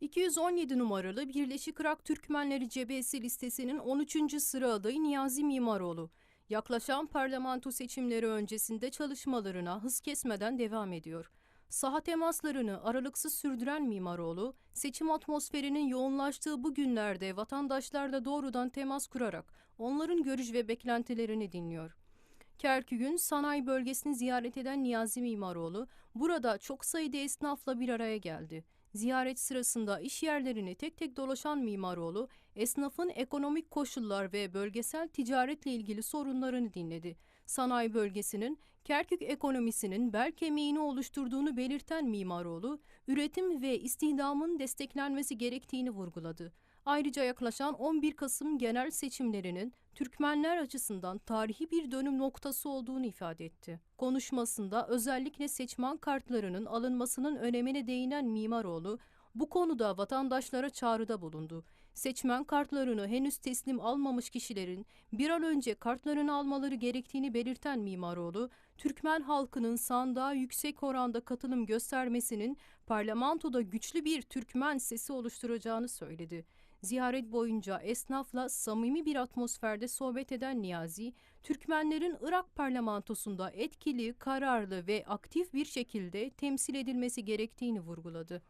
217 numaralı Birleşik Irak Türkmenleri Cebesi listesinin 13. sıra adayı Niyazi Mimaroğlu, yaklaşan parlamento seçimleri öncesinde çalışmalarına hız kesmeden devam ediyor. Saha temaslarını aralıksız sürdüren Mimaroğlu, seçim atmosferinin yoğunlaştığı bu günlerde vatandaşlarla doğrudan temas kurarak onların görüş ve beklentilerini dinliyor. Kerkük'ün sanayi bölgesini ziyaret eden Niyazi Mimaroğlu, burada çok sayıda esnafla bir araya geldi. Ziyaret sırasında iş yerlerini tek tek dolaşan Mimaroğlu, esnafın ekonomik koşullar ve bölgesel ticaretle ilgili sorunlarını dinledi. Sanayi bölgesinin Kerkük ekonomisinin bel kemiğini oluşturduğunu belirten Mimaroğlu, üretim ve istihdamın desteklenmesi gerektiğini vurguladı. Ayrıca yaklaşan 11 Kasım genel seçimlerinin Türkmenler açısından tarihi bir dönüm noktası olduğunu ifade etti. Konuşmasında özellikle seçmen kartlarının alınmasının önemine değinen Mimaroğlu, bu konuda vatandaşlara çağrıda bulundu. Seçmen kartlarını henüz teslim almamış kişilerin bir an önce kartlarını almaları gerektiğini belirten Mimaroğlu, Türkmen halkının sandığa yüksek oranda katılım göstermesinin parlamentoda güçlü bir Türkmen sesi oluşturacağını söyledi. Ziyaret boyunca esnafla samimi bir atmosferde sohbet eden Niyazi, Türkmenlerin Irak parlamentosunda etkili, kararlı ve aktif bir şekilde temsil edilmesi gerektiğini vurguladı.